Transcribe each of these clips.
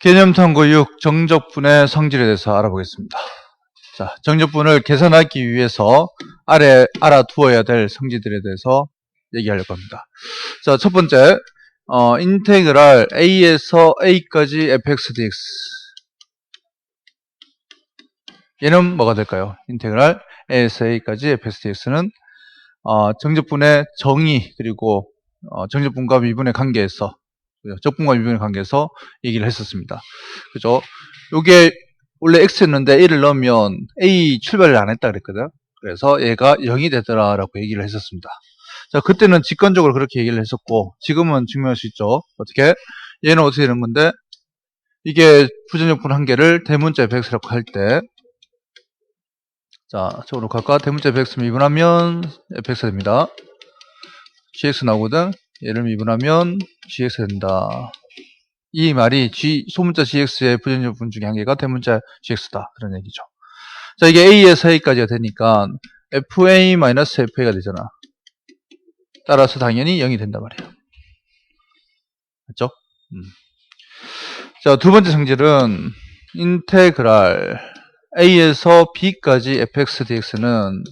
개념 탐구 6 정적분의 성질에 대해서 알아보겠습니다. 자, 정적분을 계산하기 위해서 아래 알아두어야 될 성질들에 대해서 얘기하려고 합니다. 자, 첫 번째, 어, 인테그랄 a에서 a까지 fx dx. 얘는 뭐가 될까요? 인테그랄 a에서 a까지 fx dx는 어, 정적분의 정의 그리고 어, 정적분과 미분의 관계에서 적분과 미분의 관계에서 얘기를 했었습니다. 그죠? 요게 원래 x였는데 a를 넣으면 a 출발을 안 했다 그랬거든. 그래서 얘가 0이 되더라라고 얘기를 했었습니다. 자, 그때는 직관적으로 그렇게 얘기를 했었고 지금은 증명할 수 있죠. 어떻게? 얘는 어떻게 되는 건데 이게 부전적분 한 개를 대문자 fx라고 할 때 자, 저으로 갈까? 대문자 fx 미분하면 fx가 됩니다. gx 나오거든. 얘를 미분하면 gx가 된다. 이 말이 g 소문자 gx의 부전적분 중에 한 개가 대문자 gx다. 그런 얘기죠. 자, 이게 a에서 a까지가 되니까 fa-fa가 되잖아. 따라서 당연히 0이 된단 말이에요. 맞죠? 음. 자, 두 번째 성질은 인테그랄 a에서 b까지 fx dx는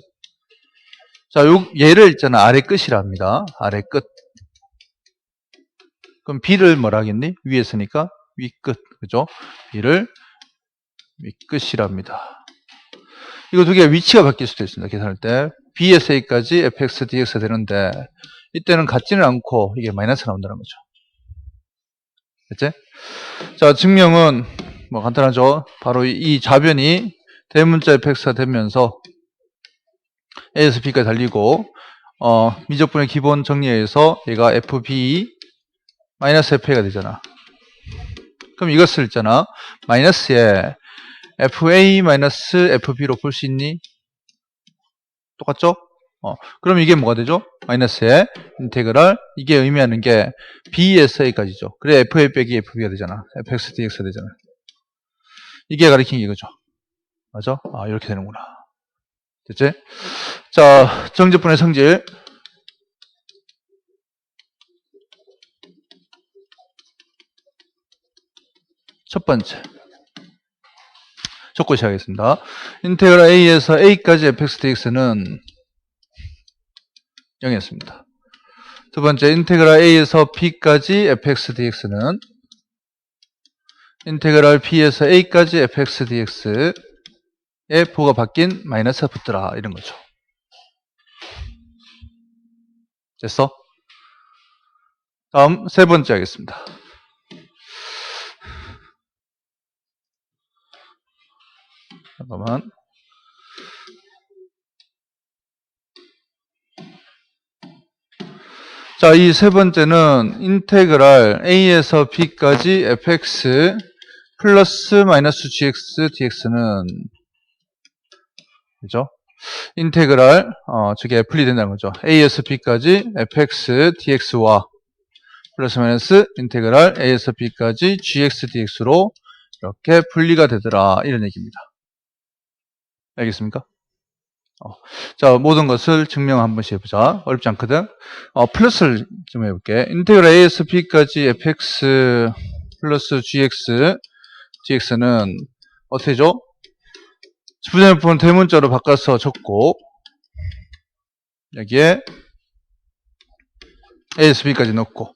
자, 요 얘를 있잖아. 아래 끝이랍니다. 아래 끝. 그럼 b를 뭐라 하겠니? 위에 쓰니까 위끝. 그죠? b를 위끝이랍니다. 이거 두 개가 위치가 바뀔 수도 있습니다. 계산할 때. b에서 a까지 fx dx가 되는데 이때는 같지는 않고 이게 마이너스 나온다는 거죠. 됐지? 자, 증명은 뭐 간단하죠. 바로 이, 이 좌변이 대문자 fx가 되면서 a에서 b까지 달리고 어, 미적분의 기본 정리에서 얘가 fb 마이너스 fa가 되잖아. 그럼 이것을 있잖아. 마이너스에 fa 마이너스 fb로 풀수 있니? 똑같죠? 어, 그럼 이게 뭐가 되죠? 마이너스에 인테그랄 이게 의미하는 게 b에서 a까지죠. 그래 fa 빼기 fb가 되잖아. fx dx가 되잖아. 이게 가리킨 게 이거죠. 맞아? 아 이렇게 되는구나. 됐지? 자, 정제분의 성질 첫 번째 적고 시작하겠습니다. 인테그랄 a에서 a까지 fx dx는 0이었습니다. 두 번째, 인테그랄 a에서 b까지 fx dx는 인테그랄 b에서 a까지 fx dx의 부호가 바뀐 마이너스가 붙더라 이런 거죠. 됐어? 다음 세 번째 하겠습니다. 잠깐만. 자, 이 세 번째는 인테그랄 a에서 b까지 fx 플러스 마이너스 gx dx는 그죠? 인테그랄 어, 저게 분리 된다는 거죠. a에서 b까지 fx dx와 플러스 마이너스 인테그랄 a에서 b까지 gx dx로 이렇게 분리가 되더라 이런 얘기입니다. 알겠습니까? 어, 자, 모든 것을 증명 한 번씩 해보자. 어렵지 않거든? 어, 플러스를 좀 해볼게. 인테그랄 a에서 b까지 fx 플러스 gx, gx는 어떻게 죠 부정부분 대문자로 바꿔서 적고, 여기에 a에서 b까지 넣고,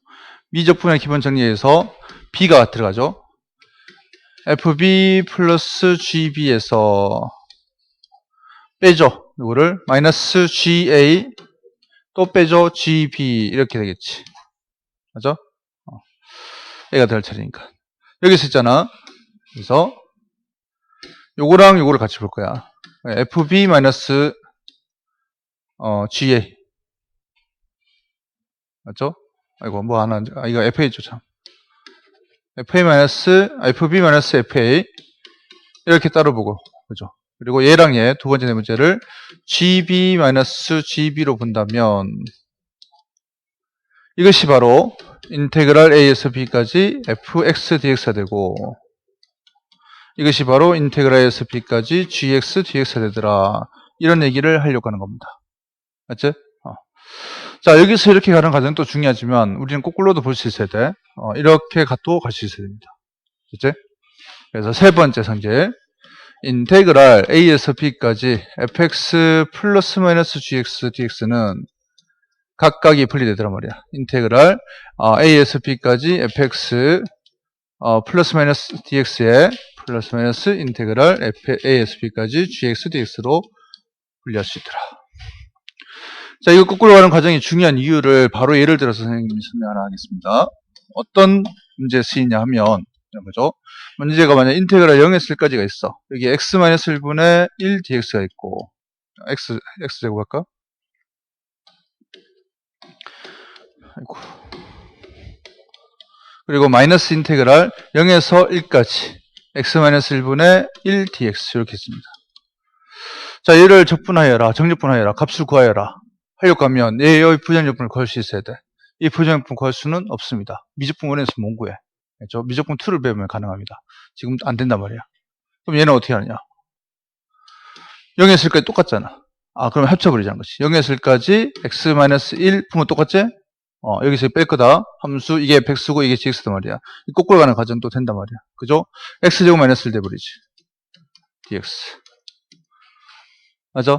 미적분의 기본 정리에서 b가 들어가죠. fb 플러스 gb에서 빼죠. 이거를 마이너스 GA 또 빼죠. GB 이렇게 되겠지. 맞죠? 어. A가 될 차례니까. 여기서 있잖아. 그래서 요거랑 요거를 같이 볼 거야. FB 마이너스 어, GA 맞죠? 아이고 뭐 하나 아, 이거 FA죠 참. FA 마이너스 FB 마이너스 FA 이렇게 따로 보고 그죠? 그리고 얘랑 얘 두 번째 네 문제를 GB-GB로 본다면 이것이 바로 인테그랄 A에서 B까지 fx dx가 되고 이것이 바로 인테그랄 A에서 B까지 gx dx가 되더라 이런 얘기를 하려고 하는 겁니다. 맞지? 어. 자 여기서 이렇게 가는 과정도 중요하지만 우리는 거꾸로도 볼 수 있어야 돼. 어, 이렇게 또갈수 있어야 됩니다. 그치? 그래서 세 번째 성질. 인테그랄 a에서 b까지 fx 플러스 마이너스 gx dx는 각각이 분리되더란 말이야. 인테그랄 어, a에서 b까지 fx 어, 플러스 마이너스 dx에 플러스 마이너스 인테그랄 a에서 b까지 gx dx로 분리할 수 있더라. 자, 이거 거꾸로 가는 과정이 중요한 이유를 바로 예를 들어서 선생님이 설명 하나 하겠습니다. 어떤 문제 쓰이냐 하면 거죠. 문제가 만약 인테그랄 0에서 1까지가 있어. 여기 x-1분의 1 dx가 있고 x, x제곱 할까? 아이고. 그리고 마이너스 인테그랄 0에서 1까지 x-1분의 1 dx 이렇게 있습니다. 자, 얘를 적분하여라, 정적분하여라, 값을 구하여라. 하려고 하면 얘의 부정적분을 구할 수 있어야 돼. 이 부정적분 구할 수는 없습니다. 미적분 원에서 못 구해. 그렇죠? 미적분 2를 배우면 가능합니다. 지금 안 된단 말이야. 그럼 얘는 어떻게 하느냐? 0에서 1까지 똑같잖아. 아, 그럼 합쳐버리자는 거지. 0에서 1까지 x-1 품은 똑같지? 어, 여기서 뺄 거다. 함수, 이게 백수고 이게 gx단 말이야. 이 거꾸로 가는 과정도 된단 말이야. 그죠? x제곱 마이너스 1 돼버리지. dx. 맞아?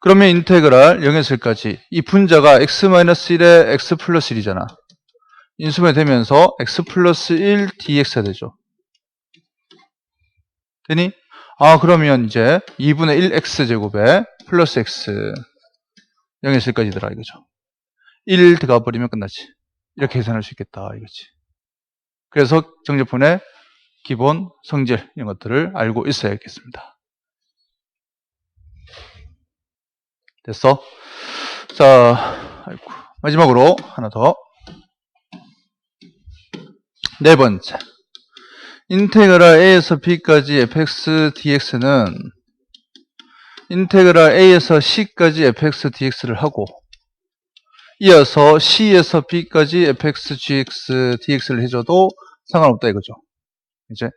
그러면 인테그랄 0에서 1까지 이 분자가 x-1에 x 플러스 1이잖아. 인수분해 되면서 x 플러스 1 dx가 되죠. 되니? 아 그러면 이제 2분의 1 x제곱에 플러스 x 0에서 1까지더라 이거죠. 1 들어가 버리면 끝나지. 이렇게 계산할 수 있겠다 이거지. 그래서 정제분의 기본 성질 이런 것들을 알고 있어야겠습니다. 됐어? 자, 아이고. 마지막으로 하나 더. 네 번째. 인테그랄 a에서 b까지 fx dx는 인테그랄 a에서 c까지 fx dx를 하고 이어서 c에서 b까지 fx gx dx를 해줘도 상관없다 이거죠. 이제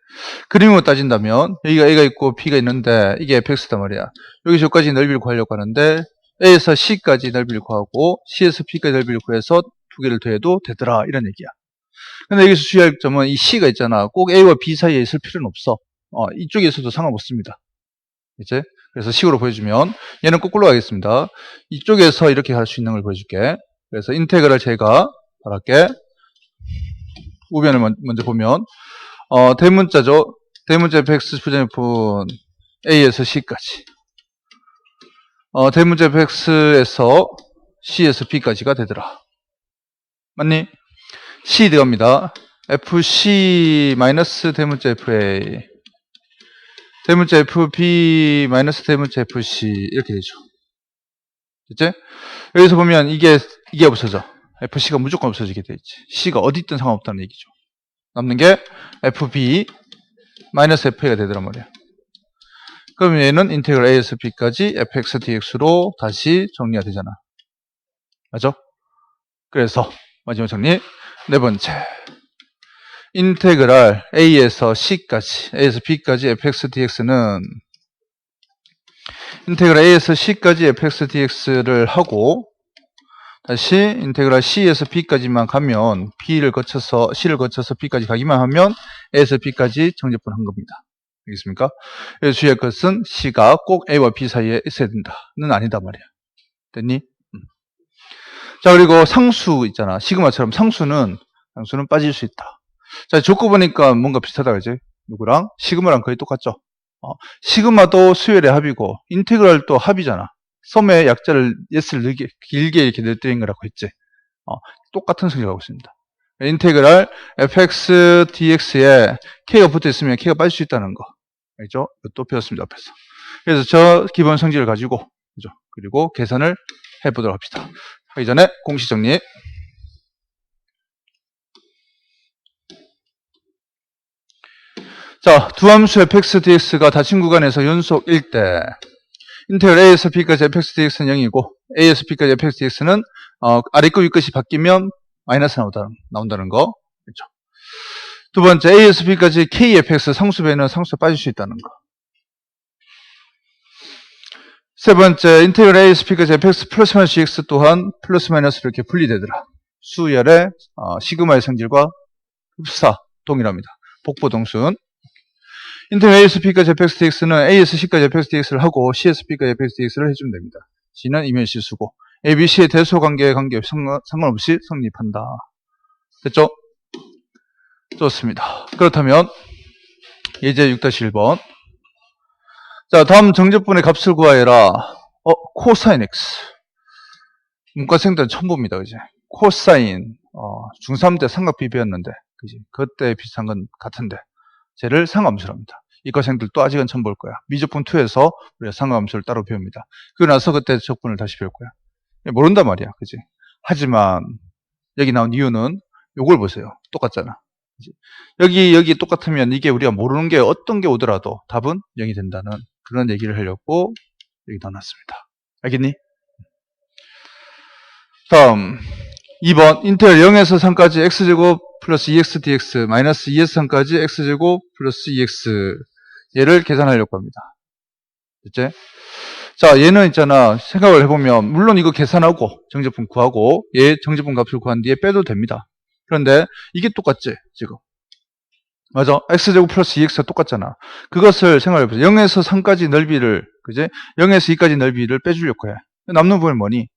그림으로 따진다면 여기가 a가 있고 b가 있는데 이게 fx단 말이야. 여기서 여기까지 넓이를 구하려고 하는데 A에서 C까지 넓이를 구하고 C에서 P까지 넓이를 구해서 두 개를 더해도 되더라 이런 얘기야. 근데 여기서 주의할 점은 이 C가 있잖아. 꼭 A와 B 사이에 있을 필요는 없어. 어, 이쪽에서도 상관없습니다. 이제 그래서 식으로 보여주면 얘는 거꾸로 가겠습니다. 이쪽에서 이렇게 할수 있는 걸 보여줄게. 그래서 인테그랄 제가 말할게. 우변을 먼저 보면 어, 대문자죠. 대문자 fx 부정분 A에서 C까지 어, 대문제 fx에서 c에서 b까지가 되더라. 맞니? C 들어갑니다. fc 마이너스 대문자 fa 대문자 fb 마이너스 대문자 fc 이렇게 되죠. 됐지? 여기서 보면 이게 이게 없어져. fc가 무조건 없어지게 돼 있지. c가 어디 있든 상관없다는 얘기죠. 남는 게 fb 마이너스 fa가 되더란 말이야. 그럼 얘는 인테그랄 a에서 b까지 fx dx로 다시 정리가 되잖아. 맞죠? 그래서 마지막 정리 네 번째 인테그랄 a에서 c까지 a에서 b까지 fx dx는 인테그랄 a에서 c까지 fx dx를 하고 다시 인테그랄 c에서 b까지만 가면 b를 거쳐서 c를 거쳐서 b까지 가기만 하면 a에서 b까지 정제분 한 겁니다. 알겠습니까? 그래서 주의할 것은 C가 꼭 A와 B 사이에 있어야 된다는 아니다 말이야. 됐니? 음. 자, 그리고 상수 있잖아. 시그마처럼 상수는, 상수는 빠질 수 있다. 자, 적고 보니까 뭔가 비슷하다, 그지? 누구랑? 시그마랑 거의 똑같죠? 어, 시그마도 수열의 합이고, 인테그랄도 합이잖아. 섬의 약자를, s를 길게, 길게 이렇게 늘뜨린 거라고 했지. 어, 똑같은 성질을 하고 있습니다. 인테그랄 fx dx에 k가 붙어 있으면 k가 빠질 수 있다는 거. 알죠? 또 배웠습니다, 앞에서. 그래서 저 기본 성질을 가지고, 그죠? 그리고 계산을 해보도록 합시다. 하기 전에 공식 정리. 자, 두 함수 fx, dx가 닫힌 구간에서 연속1 때, 인테그랄 a에서 b까지 fx, dx는 0이고, a에서 b까지 fx, dx는 어, 아래 끝, 위 끝이 바뀌면 마이너스 나온다는, 나온다는 거. 그렇죠? 두 번째, AS, B까지 KFX 상수배는 상수가 빠질 수 있다는 거. 세 번째, 인테그랄 AS, B까지 FX 플러스 마이너스 GX 또한 플러스 마이너스 이렇게 분리되더라. 수열의 어, 시그마의 성질과 흡사 동일합니다. 복보동순. 인텔 ASP까지 fxdx는 ASC까지 fxdx를 하고 CSP까지 fxdx를 해주면 됩니다. C는 이면시 수고. A, B, C의 대소 관계의 관계 상관- 상관없이 성립한다. 됐죠? 좋습니다. 그렇다면 예제 6-1번 자 다음 정제분의 값을 구하여라. 어 코사인 x 문과생들은 처음 봅니다. 그지? 코사인 어, 중3 때 삼각비 배웠는데 그지? 그때 비슷한 건 같은데 쟤를 상함수로 합니다. 이과생들 또 아직은 처음 볼 거야. 미적분 2에서 우리가 상함수를 따로 배웁니다. 그러고 나서 그때 적분을 다시 배울 거야. 모른단 말이야. 그지? 하지만 여기 나온 이유는 요걸 보세요. 똑같잖아. 그지? 여기 여기 똑같으면 이게 우리가 모르는 게 어떤 게 오더라도 답은 0이 된다는 그런 얘기를 하려고 여기 넣어놨습니다. 알겠니? 다음 2번 인텔 0에서 3까지 x제곱 플러스 2x dx 마이너스 2에서 3까지 x제곱 플러스 2x 얘를 계산하려고 합니다. 됐지? 자 얘는 있잖아. 생각을 해보면 물론 이거 계산하고 정제품 구하고 얘 정제품 값을 구한 뒤에 빼도 됩니다. 그런데 이게 똑같지 지금. 맞아. X제곱 플러스 2x가 똑같잖아. 그것을 생각해보세요. 0에서 3까지 넓이를 그제 0에서 2까지 넓이를 빼주려고 해. 남는 부분이 뭐니?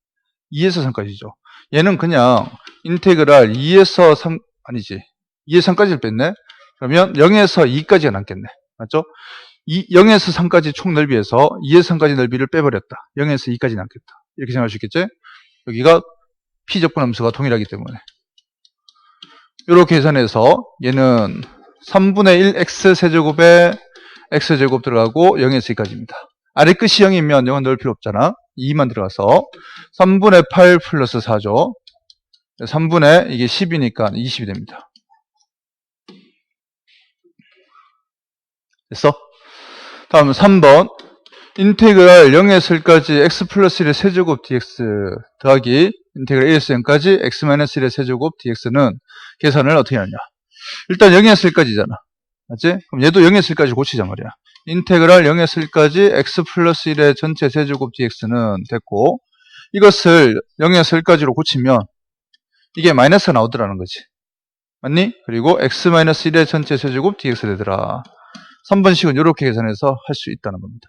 2에서 3까지죠 얘는 그냥 인테그랄 2에서 3 아니지. 2에서 3까지를 뺐네? 그러면 0에서 2까지가 남겠네. 맞죠? 2, 0에서 3까지 총 넓이에서 2에서 3까지 넓이를 빼버렸다. 0에서 2까지 남겠다. 이렇게 생각할 수 있겠지? 여기가 피적분 함수가 동일하기 때문에. 이렇게 계산해서 얘는 3분의 1 x 세제곱에 x제곱 들어가고 0에서 2까지입니다. 아래 끝이 0이면 0은 넣을 필요 없잖아. 2만 들어가서 3분의 8 플러스 4죠. 3분의 이게 10이니까 20이 됩니다. 됐어? 다음 3번 인테그랄 0에서 1까지 x 플러스 1의 세제곱 dx 더하기 인테그랄 1에서 0까지 x 마이너스 1의 세제곱 dx는 계산을 어떻게 하냐 일단 0에서 1까지잖아 맞지? 그럼 얘도 0에서 1까지 고치자 말이야 인테그랄 0에서 1까지 x 플러스 1의 전체 세제곱 dx는 됐고 이것을 0에서 1까지로 고치면 이게 마이너스가 나오더라는 거지 맞니? 그리고 x 마이너스 1의 전체 세제곱 dx 되더라 3번식은 이렇게 계산해서 할 수 있다는 겁니다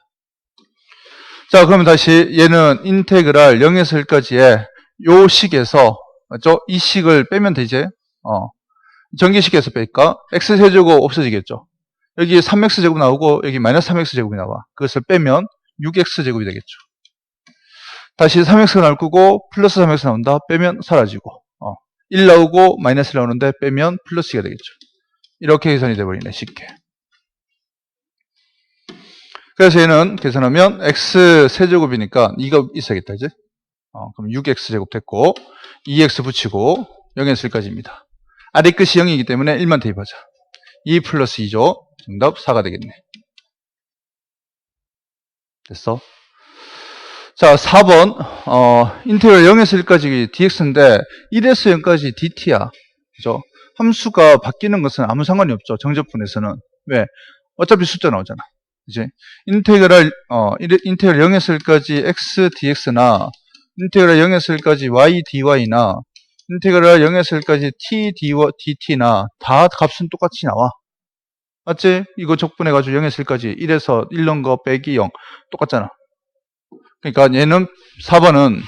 자 그러면 다시 얘는 인테그랄 0에서 1까지의 요 식에서 맞죠? 이 식을 빼면 되지 어. 전기식에서 뺄까? x세제곱 없어지겠죠. 여기 3x제곱 나오고 여기 마이너스 3x제곱이 나와. 그것을 빼면 6x제곱이 되겠죠. 다시 3x가 나올 거고 플러스 3x 나온다. 빼면 사라지고 어. 1 나오고 마이너스 1 나오는데 빼면 플러스 2가 되겠죠. 이렇게 계산이 돼버리네 쉽게. 그래서 얘는 계산하면 x 세제곱이니까 이거 있어야겠다 이제. 어, 그럼 6x제곱 됐고 2x 붙이고 0에서 1까지입니다 아래 끝이 0이기 때문에 1만 대입하자. 2 플러스 2죠 정답 4가 되겠네. 됐어? 자 4번. 어, 인테그랄 0에서 1까지 dx인데 1에서 0까지 dt야. 그죠? 함수가 바뀌는 것은 아무 상관이 없죠 정적분에서는. 왜? 어차피 숫자 나오잖아. 이제 인테그랄 어 인테그랄 0에서 1까지 x dx나 인테그랄 0에서 1까지 y dy나 인테그랄 0에서 1까지 t dt나 다 값은 똑같이 나와. 맞지? 이거 적분해가지고 0에서 1까지 1에서 1 넣은 거 빼기 0 똑같잖아. 그러니까 얘는 4번은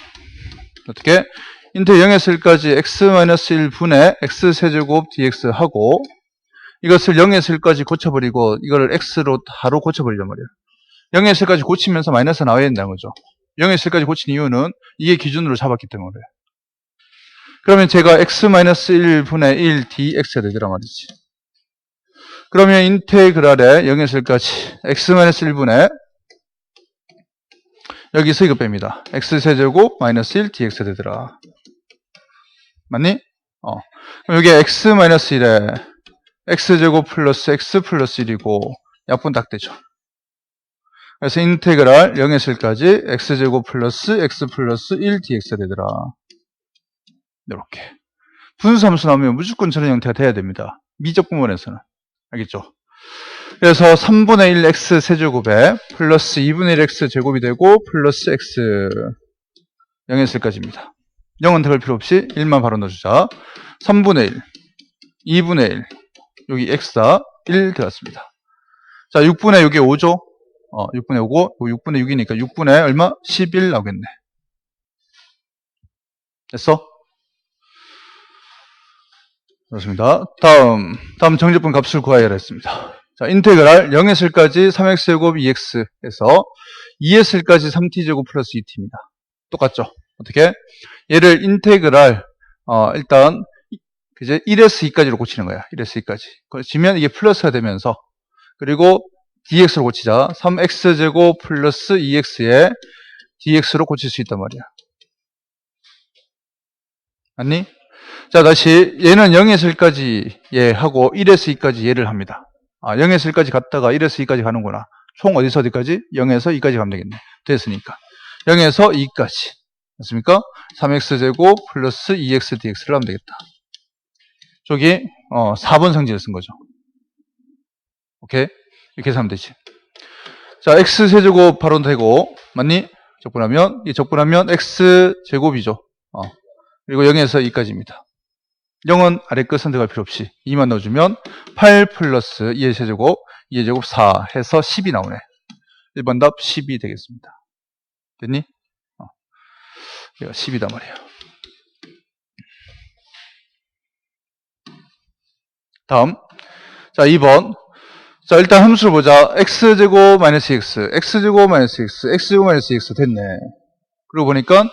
어떻게? 인테그 0에서 1까지 x-1분의 x세제곱 dx 하고 이것을 0에서 1까지 고쳐버리고 이거를 x로 바로 고쳐버리란 말이에요 0에서 1까지 고치면서 마이너스 나와야 된다는 거죠. 0에서 1까지 고친 이유는 이게 기준으로 잡았기 때문에 그 러면 제가 x-1분의 1 dx가 되더란 말이지. 그러면 인테그랄에 0에서 1까지 x-1분의 여기서 이거 뺍니다. x세제곱 마이너스 1 dx 되더라. 맞니? 어. 그럼 여기 x-1에 x제곱 플러스 x 플러스 1이고 약분 딱 되죠. 그래서 인테그랄 0에서 1까지 x제곱 플러스 x 플러스 1 dx가 되더라 이렇게 분수함수 나오면 무조건 저런 형태가 돼야 됩니다 미적 구문에서는 알겠죠 그래서 3분의 1 x 세제곱에 플러스 2분의 1 x 제곱이 되고 플러스 x 0에서 1까지입니다 0은 들어갈 필요 없이 1만 바로 넣어주자 3분의 1 2분의 1 여기 x다 1 들어갔습니다. 자, 6분의 6이 5죠? 어, 6분의 5고, 6분의 6이니까 6분의 얼마? 11 나오겠네. 됐어? 그렇습니다. 다음, 다음 정제분 값을 구하여야 했습니다. 자, 인테그랄 0에서 1까지 3x제곱 2x에서 2에서 1까지 3t제곱 플러스 2t입니다. 똑같죠? 어떻게? 얘를 인테그랄, 어, 일단, 이제 1에서 2까지로 고치는 거야. 1에서 2까지. 고치면 이게 플러스가 되면서, 그리고 dx로 고치자. 3x제곱 플러스 2x에 dx로 고칠 수 있단 말이야. 맞니? 자, 다시 얘는 0에서 1까지 얘 하고 1에서 2까지 얘를 합니다. 아, 0에서 1까지 갔다가 1에서 2까지 가는구나. 총 어디서 어디까지? 0에서 2까지 가면 되겠네. 됐으니까. 0에서 2까지. 됐습니까? 3x제곱 플러스 2x dx를 하면 되겠다. 저기 어, 4번 성질을 쓴 거죠. 오케이? 이렇게 해서 하면 되지. 자, x세제곱 바로 되고 맞니? 적분하면 이 적분하면 x제곱이죠. 어. 그리고 0에서 2까지입니다. 0은 아래 끝 선택할 필요 없이 2만 넣어주면 8 플러스 2의 세제곱 2의 제곱 4 해서 10이 나오네. 1번 답 10이 되겠습니다. 됐니? 어. 얘가 10이단 말이에요. 다음. 자, 2번. 자, 일단 함수를 보자. x제곱 마이너스 x, x제곱 마이너스 x, x제곱 마이너스 x 됐네. 그리고 보니까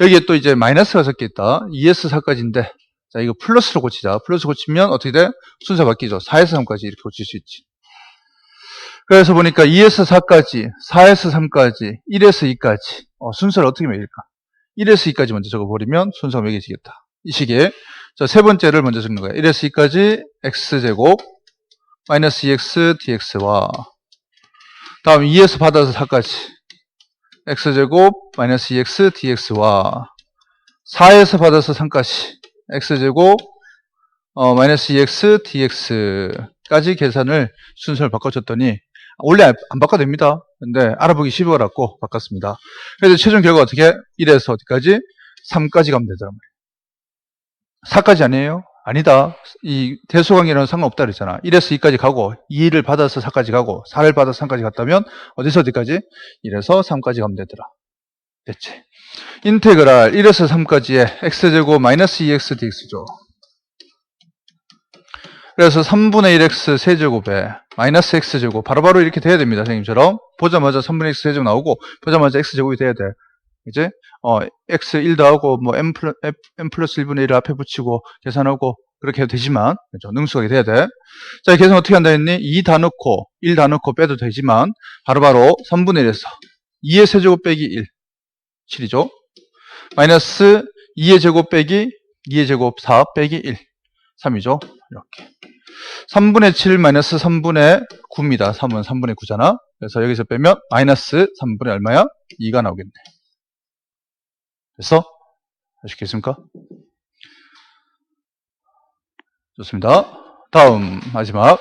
여기에 또 이제 마이너스가 섞여 있다. 2s 4까지인데 자, 이거 플러스로 고치자. 플러스 고치면 어떻게 돼? 순서 바뀌죠. 4에서 3까지 이렇게 고칠 수 있지. 그래서 보니까 2에서 4까지, 4에서 3까지, 1에서 2까지. 어, 순서를 어떻게 매길까? 1에서 2까지 먼저 적어버리면 순서가 매겨지겠다. 이 시기에. 자, 세 번째를 먼저 적는 거예요. 1에서 2까지 x제곱, 마이너스 2x dx와 다음 2에서 받아서 4까지 x제곱, 마이너스 2x dx와 4에서 받아서 3까지 x제곱 어, 마이너스 2x dx까지 계산을 순서를 바꿔줬더니 원래 안 바꿔도 됩니다. 근데 알아보기 쉽어갖고 바꿨습니다. 그래서 최종 결과 어떻게? 1에서 어디까지? 3까지 가면 되잖아요. 4까지 아니에요? 아니다. 이 대수관계는 상관없다 그랬잖아. 1에서 2까지 가고 2를 받아서 4까지 가고 4를 받아서 3까지 갔다면 어디서 어디까지? 1에서 3까지 가면 되더라. 됐지? 인테그랄 1에서 3까지의 x제곱 마이너스 2x dx죠. 그래서 3분의 1x 세제곱에 마이너스 x제곱 바로 바로 이렇게 돼야 됩니다. 선생님처럼 보자마자 3분의 x 세제곱 나오고 보자마자 x제곱이 돼야 돼. 이제 어, x 1 더하고 뭐 m, 플러, m 플러스 1분의 1을 앞에 붙이고 계산하고 그렇게 해도 되지만 그렇죠? 능수가 돼야 돼. 자 계산 어떻게 한다 했니? 2 다 넣고 1 다 넣고 빼도 되지만 바로바로 3분의 1에서 2의 세제곱 빼기 1 7이죠. 마이너스 2의 제곱 빼기 2의 제곱 4 빼기 1 3이죠. 이렇게 3분의 7 마이너스 3분의 9입니다. 3은 3분의 9잖아. 그래서 여기서 빼면 마이너스 3분의 얼마야? 2가 나오겠네. 됐어? 아시겠습니까? 좋습니다. 다음 마지막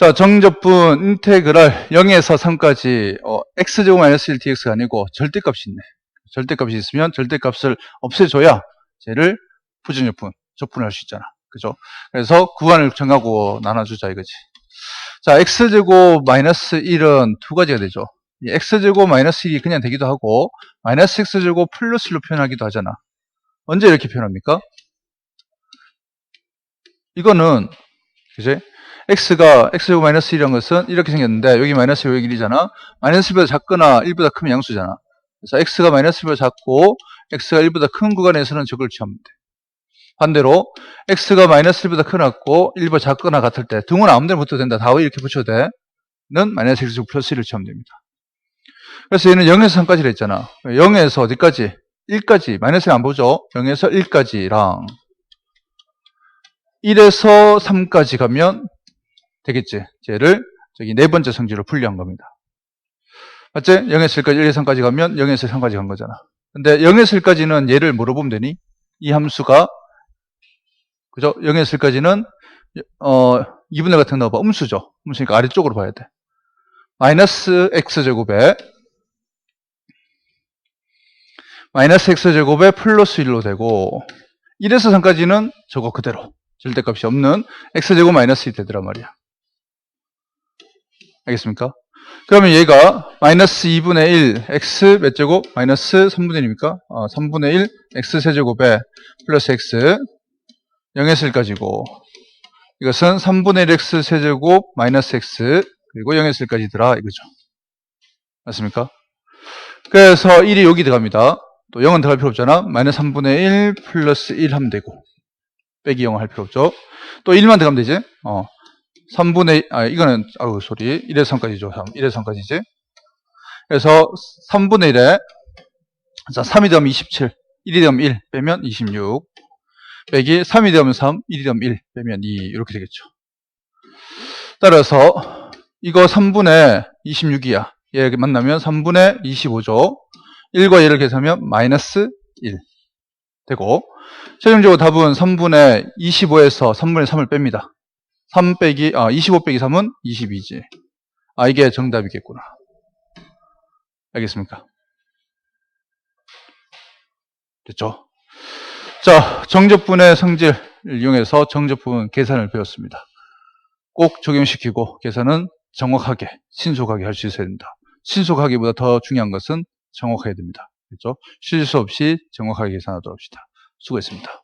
자 정적분 인테그랄 0에서 3까지 어, x제곱 마이너스 1dx가 아니고 절대값이 있네. 절대값이 있으면 절대값을 없애줘야 쟤를 부정적분 적분을 할수 있잖아. 그죠? 그래서 구간을 정하고 나눠주자 이거지. 자 x제곱 마이너스 1은 두 가지가 되죠. 이 x제곱 마이너스 1이 그냥 되기도 하고 마이너스 x제곱 플러스 1로 표현하기도 하잖아. 언제 이렇게 표현합니까? 이거는 그지? X가 x제곱 마이너스 1이라는 것은 이렇게 생겼는데 여기 마이너스 여기 1이잖아. 마이너스 1보다 작거나 1보다 크면 양수잖아. 그래서 x가 마이너스 1보다 작고 x가 1보다 큰 구간에서는 저걸 취하면 돼. 반대로 x가 마이너스 1보다 크고 1보다 작거나 같을 때 등은 아무 데나 붙어도 된다. 다 이렇게 붙여도 돼. 는 마이너스 x제곱 플러스 1을 취하면 됩니다. 그래서 얘는 0에서 3까지를 했잖아. 0에서 어디까지? 1까지. 마이너스를 안 보죠? 0에서 1까지랑 1에서 3까지 가면 되겠지. 쟤를 저기 네 번째 성질로 분리한 겁니다. 맞지? 0에서 1까지, 1에서 3까지 가면 0에서 3까지 간 거잖아. 근데 0에서 1까지는 얘를 뭐로 보면 되니? 이 함수가 그죠? 0에서 1까지는 어 2분의 같은 거 넣어봐. 음수죠. 음수니까 아래쪽으로 봐야 돼. 마이너스 x제곱에 마이너스 x제곱에 플러스 1로 되고 1에서 3까지는 저거 그대로 절대값이 없는 x제곱 마이너스 1 되더란 말이야. 알겠습니까? 그러면 얘가 마이너스 2분의 1 x 몇 제곱 마이너스 3분의 1입니까? 어, 3분의 1 x 세제곱에 플러스 x 0에서 1까지고 이것은 3분의 1 x 세제곱 마이너스 x 그리고 0에서 1까지더라 이거죠. 맞습니까? 그래서 1이 여기 들어갑니다. 또 0은 들어갈 필요 없잖아. 마이너스 3분의 1 플러스 1 하면 되고 빼기 0을 할 필요 없죠. 또 1만 들어가면 되지. 어. 3분의, 아, 이거는, 아우, 소리. 1에서 3까지죠. 3, 1에서 3까지지. 그래서 3분의 1에, 자, 3이 되면 27, 1이 되면 1, 빼면 26, 빼기 3이 되면 3, 1이 되면 1, 빼면 2, 이렇게 되겠죠. 따라서, 이거 3분의 26이야. 얘 만나면 3분의 25죠. 1과 1을 계산하면 마이너스 1 되고, 최종적으로 답은 3분의 25에서 3분의 3을 뺍니다. 3 빼기, 아, 25 빼기 3은 22지. 아, 이게 정답이겠구나. 알겠습니까? 됐죠? 자, 정적분의 성질을 이용해서 정적분 계산을 배웠습니다. 꼭 적용시키고 계산은 정확하게, 신속하게 할 수 있어야 된다. 신속하기보다 더 중요한 것은 정확해야 됩니다. 그렇죠? 실수 없이 정확하게 계산하도록 합시다. 수고했습니다.